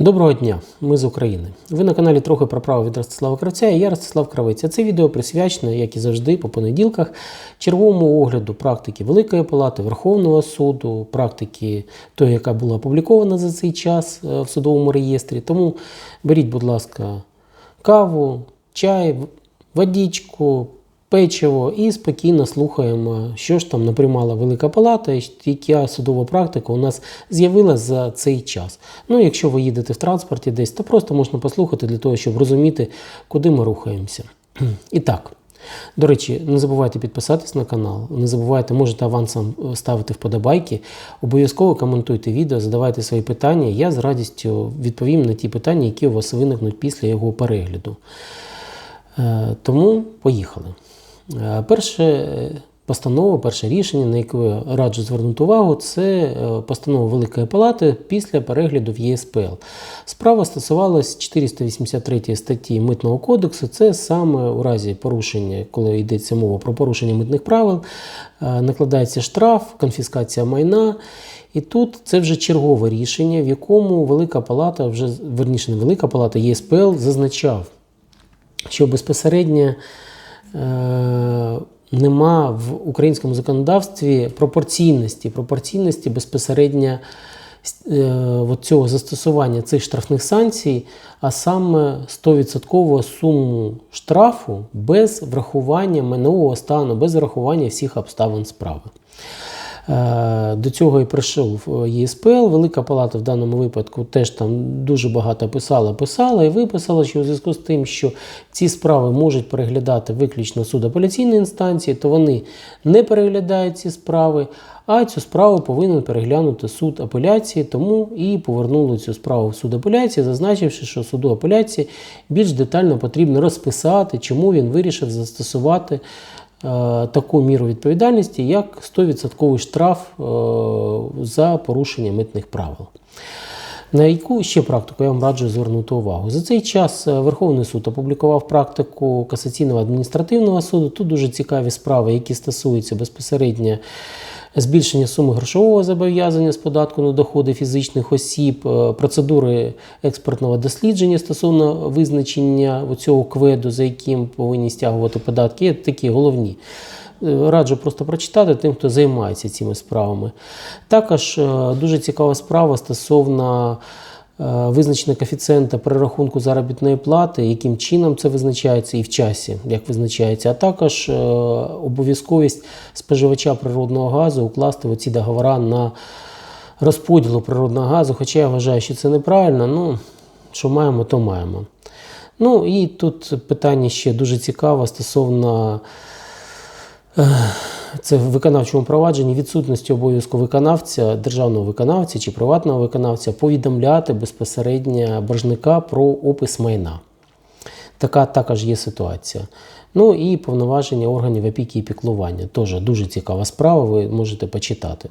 Доброго дня, ми з України. Ви на каналі трохи про право від Ростислава Кравця і я Ростислав Кравець. Це відео присвячено, як і завжди, по понеділках, черговому огляду практики Великої Палати, Верховного суду, практики тої, яка була опублікована за цей час е, в судовому реєстрі. Тому беріть, будь ласка, каву, чай, в- водичку, печиво і спокійно слухаємо, що ж там наприймала Велика Палата, і яка судова практика у нас з'явилася за цей час. Ну, якщо ви їдете в транспорті десь, то просто можна послухати для того, щоб розуміти, куди ми рухаємося. І так. До речі, не забувайте підписатись на канал, не забувайте, можете авансом е, ставити вподобайки. Обов'язково коментуйте відео, задавайте свої питання. Я з радістю відповім на ті питання, які у вас виникнуть після його перегляду. Е, Тому поїхали. Е, Перше е, постанова, перше рішення, на яке раджу звернути увагу, це постанова Великої Палати після перегляду в ЄСПЛ. Справа стосувалась 483 статті Митного кодексу. Це саме у разі порушення, коли йдеться мова про порушення митних правил, накладається штраф, конфіскація майна. І тут це вже чергове рішення, в якому Велика Палата, вже верніше не Велика Палата, ЄСПЛ зазначав, що безпосередньо е, нема в українському законодавстві пропорційності, пропорційності безпосередньо е, от цього застосування цих штрафних санкцій, а саме 100% суму штрафу без врахування майнового стану, без врахування всіх обставин справи. До цього і прийшов е, ЄСПЛ. Велика Палата в даному випадку теж там дуже багато писала, писала і виписала, що у зв'язку з тим, що ці справи можуть переглядати виключно суд апеляційної інстанції, то вони не переглядають ці справи, а цю справу повинен переглянути суд апеляції, тому і повернули цю справу в суд апеляції, зазначивши, що суду апеляції більш детально потрібно розписати, чому він вирішив застосувати таку міру відповідальності, як 100% штраф е, за порушення митних правил. На яку ще практику я вам раджу звернути увагу? За цей час е, Верховний суд опублікував практику касаційного адміністративного суду. Тут дуже цікаві справи, які стосуються безпосередньо збільшення суми грошового зобов'язання з податку на доходи фізичних осіб, е, процедури експертного дослідження стосовно визначення цього кведу, за яким повинні стягувати податки, є такі головні. Е, Раджу просто прочитати тим, хто займається цими справами. Також е, дуже цікава справа стосовно визначення коефіцієнта перерахунку заробітної плати, яким чином це визначається і в часі, як визначається, а також е, обов'язковість споживача природного газу укласти оці договори на розподілу природного газу. Хоча я вважаю, що це неправильно. Ну, що маємо, то маємо. Ну і тут питання ще дуже цікаве стосовно це в виконавчому провадженні відсутності обов'язку виконавця, державного виконавця чи приватного виконавця повідомляти безпосередньо боржника про опис майна. Така також є ситуація. Ну і повноваження органів опіки і піклування. Теж дуже цікава справа, ви можете почитати.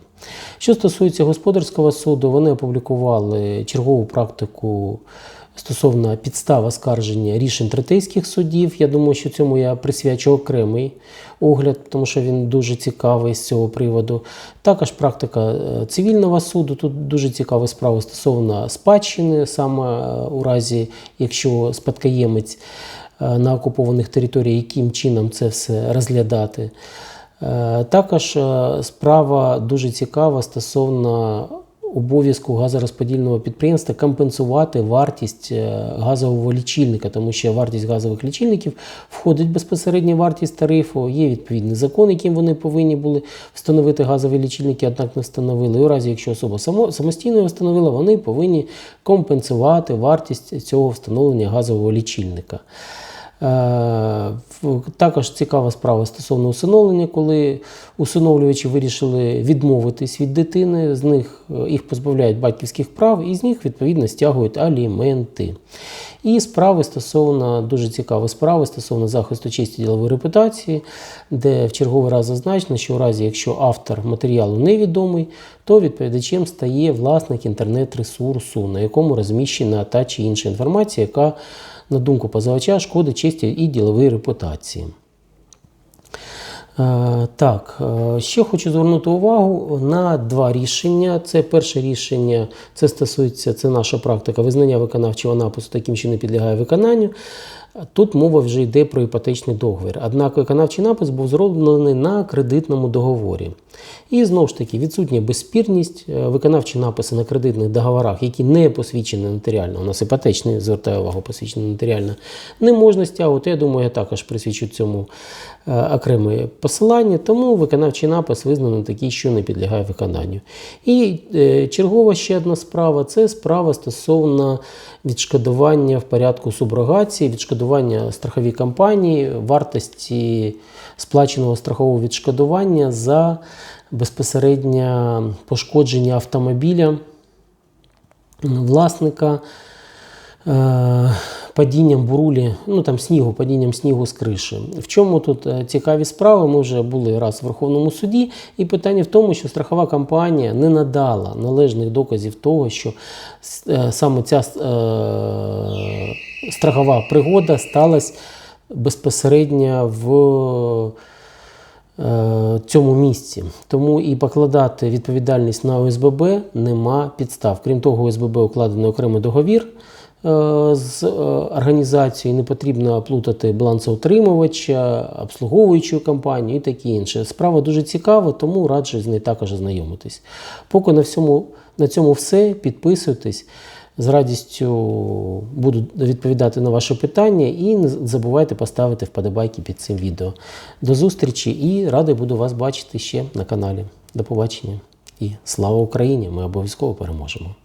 Що стосується господарського суду, вони опублікували чергову практику стосовно підстав оскарження рішень третейських судів. Я думаю, що цьому я присвячу окремий огляд, тому що він дуже цікавий з цього приводу. Також практика е, цивільного суду. Тут дуже цікава справа стосовно спадщини, саме е, у разі, якщо спадкоємець е, на окупованих територіях, яким чином це все розглядати. Також справа дуже цікава стосовно обов'язку газорозподільного підприємства компенсувати вартість е, газового лічильника, тому що вартість газових лічильників входить в вартість тарифу. Є відповідний закон, яким вони повинні були встановити газові лічильники, однак не встановили. І у разі, якщо особа само- самостійно встановила, вони повинні компенсувати вартість цього встановлення газового лічильника. Е, Також цікава справа стосовно усиновлення, коли усиновлювачі вирішили відмовитись від дитини, з них е, їх позбавляють батьківських прав і з них відповідно стягують аліменти. І справи стосовно дуже цікаві справи стосовно захисту честі ділової репутації, де в черговий раз зазначено, що у разі, якщо автор матеріалу невідомий, то відповідачем стає власник інтернет-ресурсу, на якому розміщена та чи інша інформація, яка, на думку позивача, шкоди честі і ділової репутації. Е, Так, е, ще хочу звернути увагу на два рішення. Це перше рішення, це стосується, це наша практика визнання виконавчого напису таким, що не підлягає виконанню. Тут мова вже йде про іпотечний договір. Однак виконавчий напис був зроблений на кредитному договорі. І знову ж таки відсутня безспірність, Е, виконавчі написи на кредитних договорах, які не посвідчені нотаріально, у нас іпотечний, звертаю увагу, посвідчені нотаріально, не можна стягувати. Я думаю, я також присвячу цьому е, окреме посилання, тому виконавчий напис визнаний такий, що не підлягає виконанню. І е, чергова ще одна справа це справа стосовно відшкодування в порядку суброгації, відшкодування страховій компанії, вартості сплаченого страхового відшкодування за безпосереднє пошкодження автомобіля власника е, падінням бурулі, ну там снігу, падінням снігу з криші. В чому тут е, цікаві справи? Ми вже були раз в Верховному суді, і питання в тому, що страхова компанія не надала належних доказів того, що е, саме ця страхова пригода сталася безпосередньо в е, цьому місці. Тому і покладати відповідальність на ОСББ нема підстав. Крім того, ОСББ укладений окремий договір е, з е, організацією, не потрібно плутати балансоутримувача, обслуговуючу компанію і таке інше. Справа дуже цікава, тому раджу з нею також ознайомитись. Поки на, всьому, на цьому все, підписуйтесь. З радістю буду відповідати на ваші питання і не забувайте поставити вподобайки під цим відео. До зустрічі і радий буду вас бачити ще на каналі. До побачення і слава Україні! Ми обов'язково переможемо!